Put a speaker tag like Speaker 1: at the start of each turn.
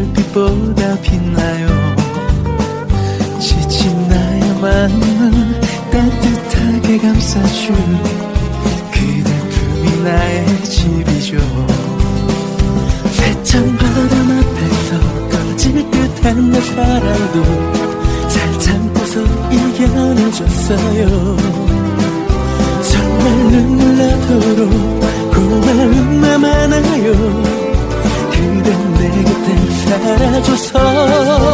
Speaker 1: 별빛보다 빛나요. 지친 나의 마음을 따뜻하게 감싸줄 그대 품이 나의 집이죠. 세찬 바람 앞에서 꺼질 듯한 내 사랑도 잘 참고서 이겨내줬어요. 정말 눈물 나도록 곁에 살아줘서